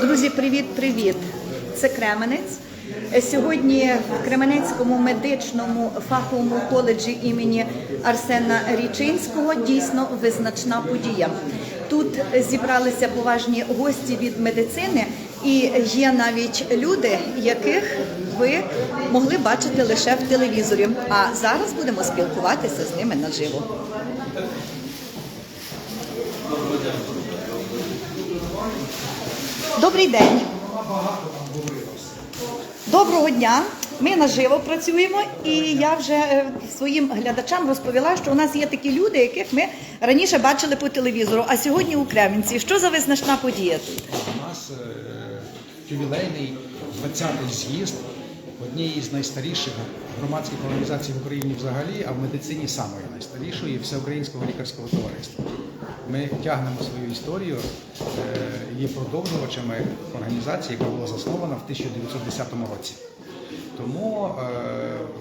Друзі, привіт, привіт! Це Кременець. Е, Сьогодні в Кременецькому медичному фаховому коледжі імені Арсена Річинського дійсно визначна подія. Тут зібралися поважні гості від медицини, і є навіть люди, яких ви могли бачити лише в телевізорі. А зараз будемо спілкуватися з ними наживо. Добрий день. Доброго дня. Ми наживо працюємо, і я вже е, своїм глядачам розповіла, що у нас є такі люди, яких ми раніше бачили по телевізору, а сьогодні у Кремінці. Що за визначна подія тут? Нас е, ювілейний 20-й з'їзд однієї з найстаріших громадських організацій в Україні взагалі, а в медицині самої найстарішої всеукраїнського лікарського товариства. Ми тягнемо свою історію, е, є продовжувачами організації, яка була заснована в 1910 році. Тому е,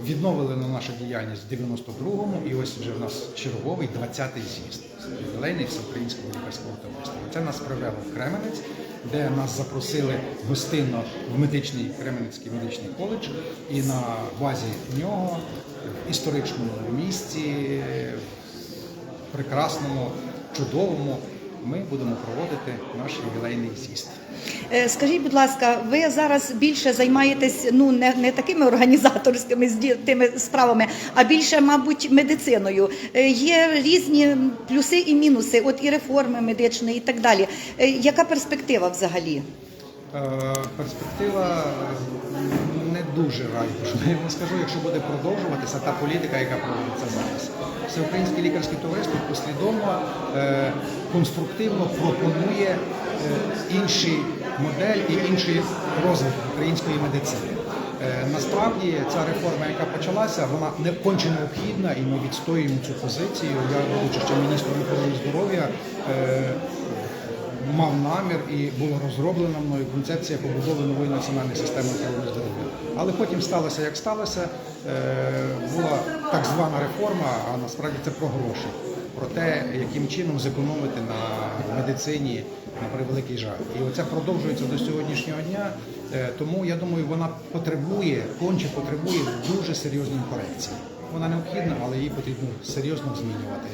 відновили на нашу діяльність в 92-му, і ось вже в нас черговий 20-й з'їзд ювілейний всеукраїнського лікарського товариства. Це нас привело в Кременець, де нас запросили гостинно в медичний Кременецький медичний коледж, і на базі нього в історичному місці, прекрасному, чудовому, ми будемо проводити наш ювілейний з'їзд. Е, Скажіть, будь ласка, ви зараз більше займаєтесь ну не, не такими організаторськими тими справами, а більше, мабуть, медициною. Е, Є різні плюси і мінуси, от і реформи медичної, і так далі. Е, Яка перспектива взагалі? Перспектива не дуже райдужна. Я вам скажу, якщо буде продовжуватися та політика, яка проводиться зараз. Всеукраїнське лікарське товариство послідовно, конструктивно пропонує е, інші модель і інший розвиток української медицини. Е, Насправді ця реформа, яка почалася, вона не конче необхідна, і ми відстоюємо цю позицію. Я, будучи ще міністром охорони здоров'я, е, мав намір і була розроблена мною концепція побудови нової національної системи охорони здоров'я. Але потім сталося, як сталося, була так звана реформа, а насправді це про гроші, про те, яким чином зекономити на медицині на превеликий жаль. І оце продовжується до сьогоднішнього дня. Е, Тому я думаю, вона потребує, конче потребує дуже серйозної корекції. Вона необхідна, але її потрібно серйозно змінювати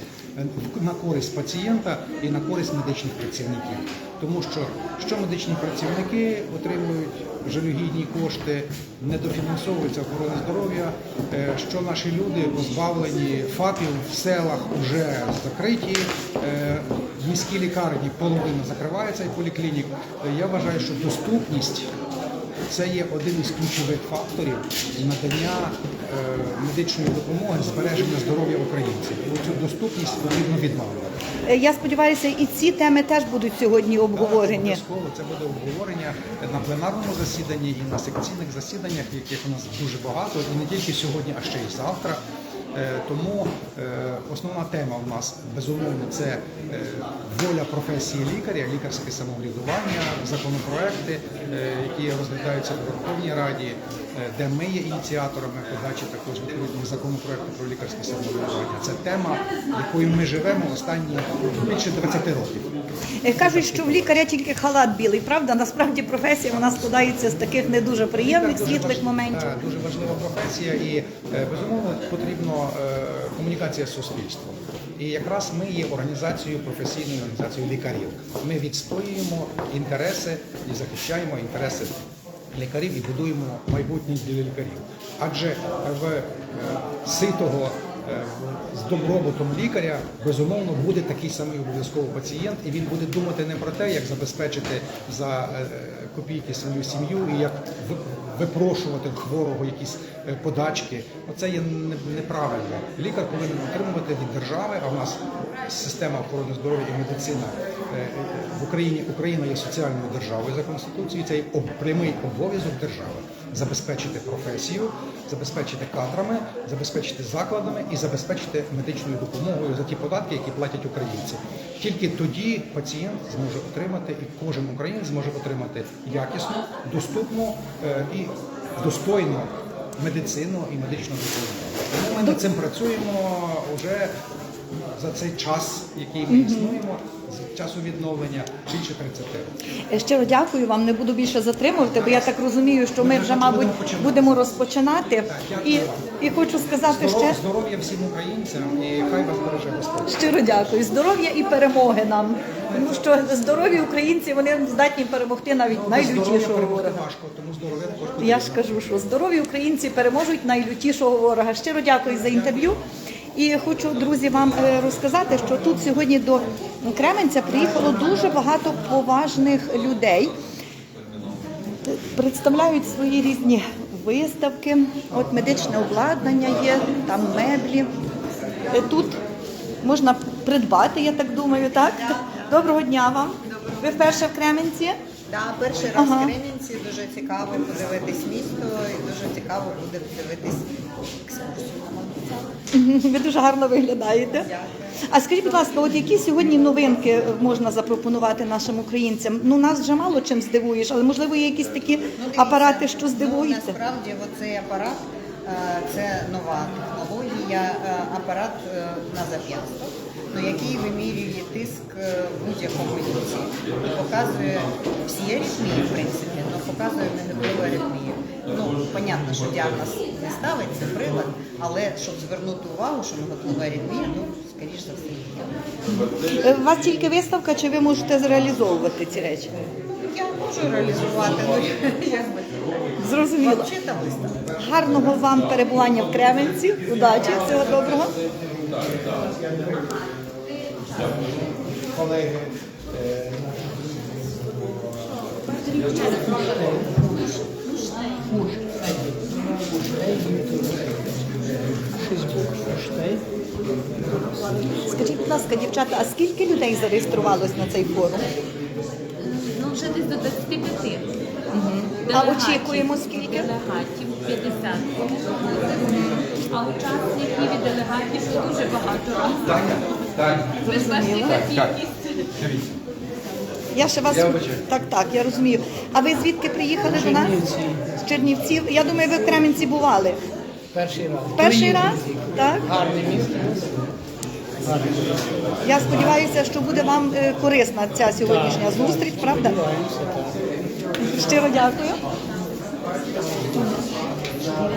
на користь пацієнта і на користь медичних працівників. Тому що що медичні працівники отримують жалюгідні кошти, недофінансовується охорона здоров'я, е, що наші люди позбавлені ФАПів в селах вже закриті. е, Міські лікарні половина закривається і поліклінік. Е, Я вважаю, що доступність це є один із ключових факторів надання е, медичної допомоги, збереження здоров'я українців. І цю доступність потрібно відновлювати. Е, Я сподіваюся, і ці теми теж будуть сьогодні обговорені. Обов'язково це буде обговорення на пленарному засіданні і на секційних засіданнях, яких у нас дуже багато, і не тільки сьогодні, а ще й завтра. Е, Тому е, основна тема у нас безумовно це е, воля професії лікаря, лікарське самоврядування, законопроекти, е, які розглядаються в Верховній Раді, е, де ми є ініціаторами подачі також відповідного законопроекту про лікарське самоврядування. Це тема, якою ми живемо останні більше 20 років. Е, Кажуть, що в лікаря тільки халат білий, правда? Насправді професія вона складається з таких не дуже приємних Дуже світлих важ- моментів. дуже важлива професія і е, безумовно потрібно е, комунікація з суспільством. І якраз ми є організацією професійною організацією лікарів. Ми відстоюємо інтереси і захищаємо інтереси лікарів і будуємо майбутнє для лікарів. Адже в е, ситого е, з добробутом лікаря безумовно буде такий самий обов'язково пацієнт, і він буде думати не про те, як забезпечити за е, копійки свою сім'ю і як випрошувати хворого якісь е, подачки. Оце є неправильно. Лікар повинен отримувати від держави, а в нас система охорони здоров'я і медицина е, в Україні Україна є соціальною державою за конституцією. Це є прямий обов'язок держави забезпечити професію, забезпечити кадрами, забезпечити закладами і забезпечити медичною допомогою за ті податки, які платять українці. Тільки тоді пацієнт зможе отримати, і кожен українець зможе отримати якісну, доступну е, і достойну медицину і медичну допомогу. Ми над цим працюємо вже за цей час, який ми існуємо, з часу відновлення більше 30 років. Е, Щиро дякую вам. Не буду більше затримувати, бо я так розумію, що ми вже, мабуть, будемо розпочинати. І, і хочу сказати ще Здоров'я всім українцям і хай вас береже Господь. щиро дякую. Здоров'я і перемоги нам. Тому що здорові українці вони здатні перемогти навіть здоров'я найлютішого перемогти ворога. важко, тому здоров'я також потрібно. Я ж кажу, що здорові українці переможуть найлютішого ворога. Щиро дякую за інтерв'ю. І хочу, друзі, вам е, розказати, що тут сьогодні до Кременця приїхало дуже багато поважних людей. Представляють свої різні виставки. От медичне обладнання є, там меблі. Е, Тут можна придбати, я так думаю, так? Доброго дня вам. Ви вперше в Кременці? Так, перший раз Ага. в Кремінці дуже цікаво подивитись місто і дуже цікаво буде подивитись екскурсію. Ви дуже гарно виглядаєте. А скажіть, будь ласка, от які сьогодні новинки можна запропонувати нашим українцям? Ну нас вже мало чим здивуєш, але можливо є якісь такі Ну, апарати, що Ну, здивують. насправді оцей апарат е, це нова технологія, е, апарат е, на зап'ясток, ну, який вимірює тиск е, в будь-якому віці. Показує всі аритмії, в принципі, але показує негативну аритмію. Ну, понятно, що діагноз не ставиться прилад, але щоб звернути увагу, що негативна аритмія, ну, скоріш за все, є. Е, У вас тільки виставка, чи ви можете зреалізовувати ці речі? Я можу реалізувати, ну якби Зрозуміло. Гарного вам перебування в Кременці. Удачі, всього доброго. Колеги, Скажіть, будь ласка, дівчата, а скільки людей зареєструвалось на цей форум? Ну, вже десь до 25. А Делегатів- очікуємо скільки? Делегатів 50. А учасників і делегатів дуже багато разів. Ж бачите, яка кількість. Я ще вас так, так, я розумію. А ви звідки приїхали до нас? З Чернівців. Я думаю, ви в Кременці бували. Перший раз. Перший раз? Так? Гарне місто. Я сподіваюся, що буде вам е, корисна ця сьогоднішня зустріч, правда? Щиро дякую. А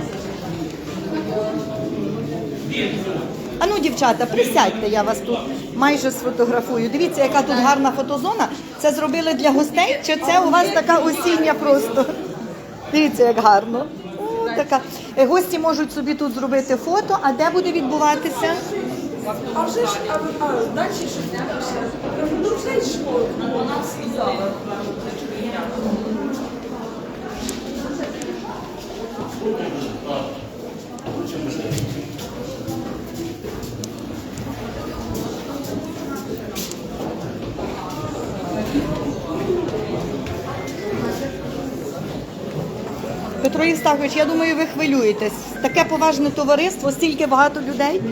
ну, дівчата, присядьте, я вас тут майже сфотографую. Дивіться, яка тут гарна фотозона. Це зробили для гостей, чи це у вас така осіння просто? Дивіться, як гарно. О, така. Е, Гості можуть собі тут зробити фото, а де буде відбуватися? А вже ж а, а, далі що далі? Ну вже й школа, вона Петро Євстахович, я думаю, ви хвилюєтесь. Таке поважне товариство, стільки багато людей.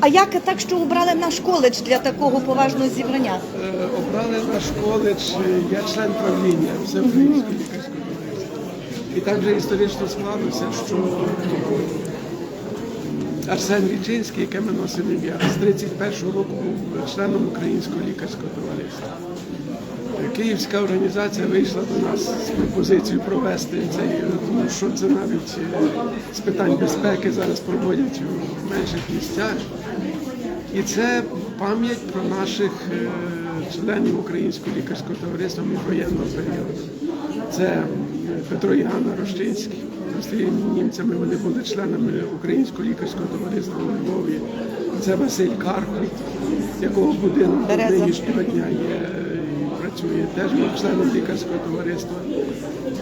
А як так, що обрали наш коледж для такого поважного зібрання? Е, Обрали наш коледж, е, я член правління Всеукраїнської лікарської. І так вже історично склалося, що Арсен Річинський, яке ми носимо ім'я, з 31-го року був членом Українського лікарського товариства. Київська організація вийшла до нас з пропозицією провести цей, тому що це навіть е, з питань безпеки зараз проводять у менших місцях. І це пам'ять про наших е, членів Українського лікарського товариства міжвоєнного періоду. Це Петро і Ганна Рощинський. Німцями вони були членами Українського лікарського товариства у Львові. Це Василь Кархут, якого будинок до нинішнього дня є е, працює теж був членом лікарського товариства.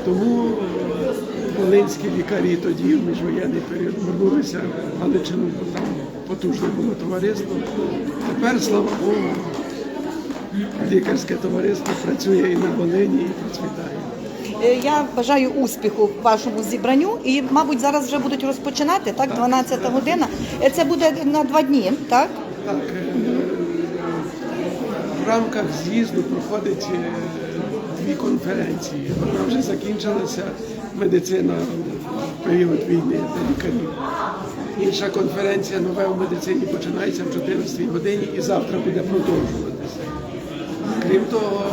Тому е, волинські лікарі тоді в міжвоєнний період вернулися в Галичину, бо там потужне було товариство. Тепер, слава Богу, лікарське товариство працює і на Волині, і процвітає. Е, Я бажаю успіху вашому зібранню і, мабуть, зараз вже будуть розпочинати, так? 12 година. Е, Це буде на два дні, так? Так, в рамках з'їзду проходить е, дві конференції. Одна вже закінчилася медицина в період війни для лікарів. Інша конференція нове в медицині починається в 14 годині і завтра буде продовжуватися. Крім того,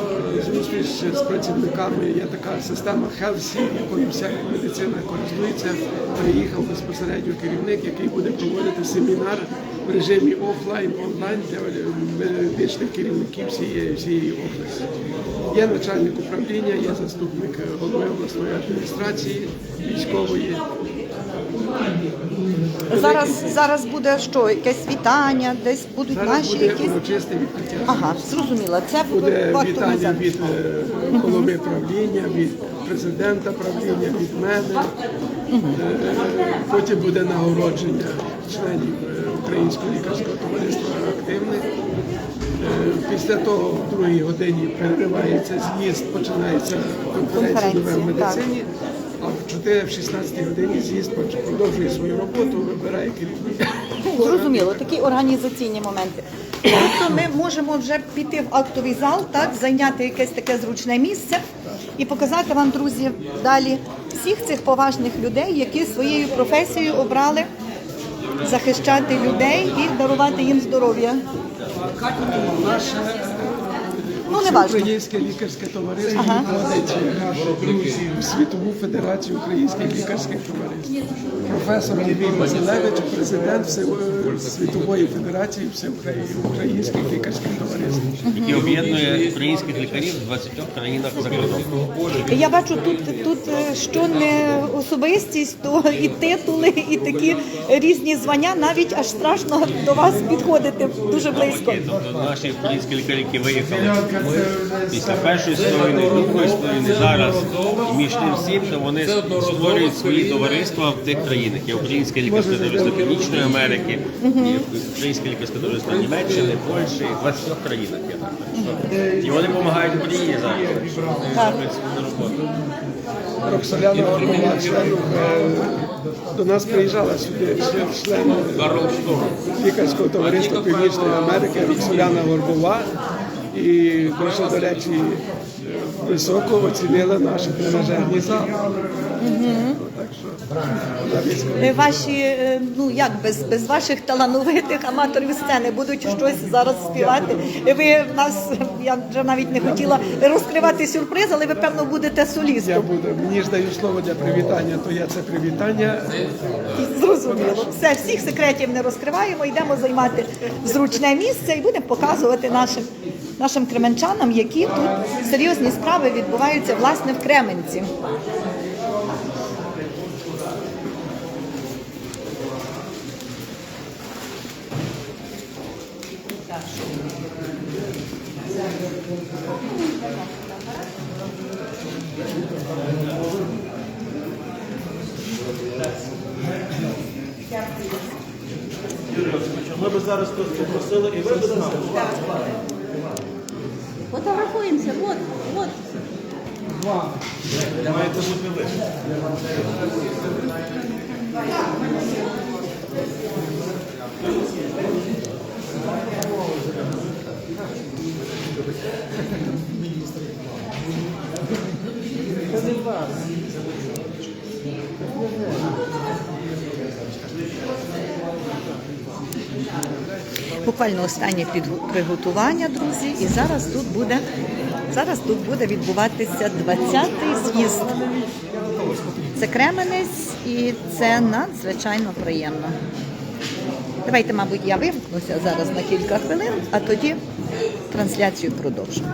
зустріч з працівниками є така система HealthSee, якою вся медицина користується. Приїхав безпосередньо керівник, який буде проводити семінар в режимі офлайн, онлайн для медичних керівників всієї, всієї області. Є начальник управління, є заступник голови обласної адміністрації, військової. Зараз, зараз буде що, якесь вітання, десь будуть Зараз наші буде якісь. урочисте відкриття. Ага, зрозуміла. Це Буде вітання від е, голови правління, від президента правління, від мене. Е, Потім буде нагородження членів е, Українського лікарського товариства активних. Е, Після того в другій годині переривається з'їзд, починається конференція нове в медицині. А в 4 в 16 годині з'їзд продовжує свою роботу, вибирає керівника. Зрозуміло, такі організаційні моменти. Тобто ми можемо вже піти в актовий зал, так, зайняти якесь таке зручне місце і показати вам, друзі, далі всіх цих поважних людей, які своєю професією обрали захищати людей і дарувати їм здоров'я. Ну, не важливо. Українське лікарське товариство Ага. входить в світову федерацію українських лікарських товариств. Професор Андрій Василевич, президент Світової федерації всеукраїнських лікарських товариств. який об'єднує українських лікарів в 20 країнах за кордоном. Я бачу тут, тут е, що не особистість, то і титули, і такі різні звання, навіть аж страшно до вас підходити дуже близько. Тобто наші українські лікарі, які виїхали після першої війни, другої війни, зараз і між тим всім, то вони створюють свої товариства в тих країнах. Є Українське лікарське товариство Північної Америки, є Українське лікарське товариство Німеччини, Польщі, в 20 країнах є. Так. І вони допомагають Україні зараз. Роксоляна Горбова, член, е, до нас приїжджала сюди член лікарського товариства Північної Америки Роксоляна Горбова. І дуже, до речі, високо оцінила наші тренажерні зали. Е, Ваші, е, ну як без, без ваших талановитих аматорів сцени будуть щось зараз співати. Е, Ви в нас, я вже навіть не хотіла розкривати сюрприз, але ви певно будете Я буду, мені ж дають слово для привітання, то я це привітання Зрозуміло. Все, всіх секретів не розкриваємо, йдемо займати зручне місце і будемо показувати нашим, нашим кременчанам, які тут серйозні справи відбуваються власне в Кременці. Ми б зараз хтось попросили, і ви б знали. Фотографуємося, от, от. Маєте бути ви. Буквально останнє приготування, друзі, і зараз тут буде зараз тут буде відбуватися 20-й з'їзд. Це Кременець, і це надзвичайно приємно. Давайте, мабуть, я вимкнуся зараз на кілька хвилин, а тоді трансляцію продовжимо.